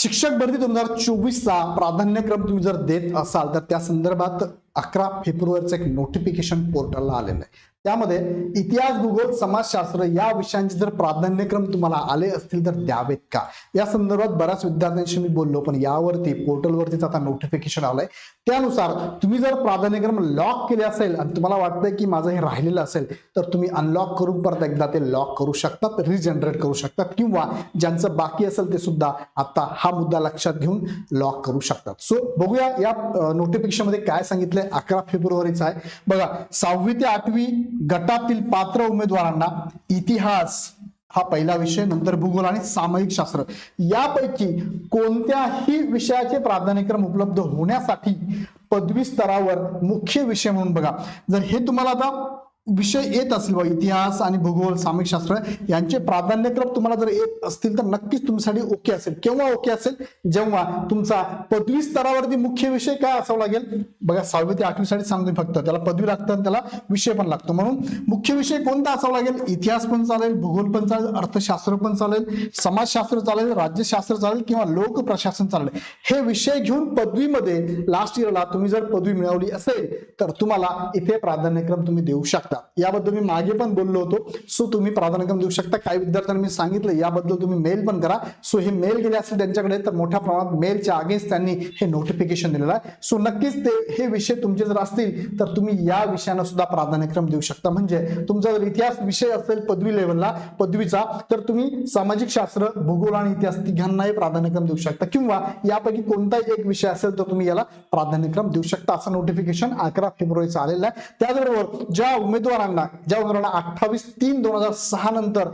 शिक्षक भरती दोन हजार चोवीसचा प्राधान्यक्रम तुम्ही जर देत असाल तर त्या संदर्भात अकरा फेब्रुवारीचं एक नोटिफिकेशन पोर्टलला आलेलं आहे. त्यामध्ये इतिहास भूगोल समाजशास्त्र या विषयांचे जर प्राधान्यक्रम तुम्हाला आले असतील तर द्यावेत का? या संदर्भात बऱ्याच विद्यार्थ्यांशी मी बोललो पण यावरती पोर्टलवरतीच आता नोटिफिकेशन आलंय. त्यानुसार तुम्ही जर प्राधान्यक्रम लॉक केले असेल आणि तुम्हाला वाटतंय की माझं हे राहिलेलं असेल तर तुम्ही अनलॉक करून परत एकदा ते लॉक करू शकतात रिजनरेट करू शकतात किंवा ज्यांचं बाकी असेल ते सुद्धा आता हा मुद्दा लक्षात घेऊन लॉक करू शकतात. सो बघूया या नोटिफिकेशनमध्ये काय सांगितलंय. अकरा फेब्रुवारीचा आहे. बघा सहावी ते आठवी गटातील पात्र उमेदवारांना इतिहास हा पहिला विषय नंतर भूगोल आणि सामायिक शास्त्र. यापैकी कोणत्याही विषयाचे प्राधान्यक्रम उपलब्ध होण्यासाठी पदवी स्तरावर मुख्य विषय म्हणून बघा. जर हे तुम्हाला आता विषय येत असेल बघा इतिहास आणि भूगोल सामायिक शास्त्र यांचे प्राधान्यक्रम तुम्हाला जर येत असतील तर नक्कीच तुमच्यासाठी ओके असेल. केव्हा ओके असेल? जेव्हा तुमचा पदवी स्तरावरती मुख्य विषय काय असावा लागेल? बघा सहावी ते आठवी साठी सांगतो फक्त. त्याला पदवी लागतं आणि त्याला विषय पण लागतो. म्हणून मुख्य विषय कोणता असावा लागेल? इतिहास पण चालेल भूगोल पण चालेल अर्थशास्त्र पण चालेल समाजशास्त्र चालेल राज्यशास्त्र चालेल किंवा लोक प्रशासन चालेल. हे विषय घेऊन पदवीमध्ये लास्ट इयरला तुम्ही जर पदवी मिळवली असेल तर तुम्हाला इथे प्राधान्यक्रम तुम्ही देऊ शकता. शकता. याबद्दल मी मागे पण बोललो होतो. सो तुम्ही प्राधान्यक्रम देऊ शकता. काही विद्यार्थ्यांना मी सांगितलं याबद्दल तुम्ही मेल पण करा. सो हे मेल गेले असेल त्यांच्याकडे तर मोठ्या प्रमाणात मेलच्या अगेन्स्ट त्यांनी हे नोटिफिकेशन दिलेलं आहे. सो नक्कीच ते हे विषय तुमचे जर असतील तर तुम्ही या विषयांना सुद्धा प्राधान्यक्रम देऊ शकता. म्हणजे तुमचा जर इतिहास विषय असेल पदवी लेवलला पदवीचा तर तुम्ही सामाजिक शास्त्र भूगोल आणि इतिहास तिघांनाही प्राधान्यक्रम देऊ शकता. किंवा यापैकी कोणताही एक विषय असेल तर तुम्ही याला प्राधान्यक्रम देऊ शकता. असं नोटिफिकेशन अकरा फेब्रुवारीचं आलेलं आहे. त्याचबरोबर ज्या उमेदवारांना ज्या उमेदवारांना अठ्ठावीस तीन दोन हजार सहा नंतर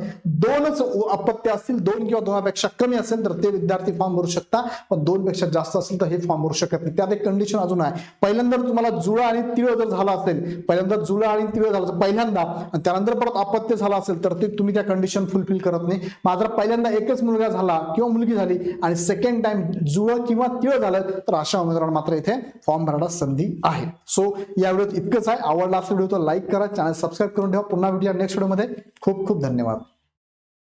दोनच अपत्य असतील दोन किंवा दोनापेक्षा कमी असेल तर ते विद्यार्थी फॉर्म भरू शकता. पण दोन पेक्षा जास्त असेल तर हे फॉर्म भरू शकत नाही. त्यात एक कंडिशन अजून आहे. पहिल्यांदा तुम्हाला जुळा आणि तिळ जर झाला असेल पहिल्यांदा जुळा आणि तिळ झालं पहिल्यांदा आणि त्यानंतर परत अपत्य झाला असेल तर ते तुम्ही त्या कंडिशन फुलफिल करत नाही. मात्र पहिल्यांदा एकच मुलगा झाला किंवा मुलगी झाली आणि सेकंड टाइम जुळ किंवा तिळ झालं तर अशा उमेदवारांना मात्र इथे फॉर्म भरायला संधी आहे. सो या व्हिडिओत इतकंच आहे. आवडला असेल व्हिडिओ तर लाईक करा. चॅनल सबस्क्राईब करून ठेवा. पुन्हा भेटूया नेक्स्ट व्हिडिओमध्ये खूप खूप धन्यवाद.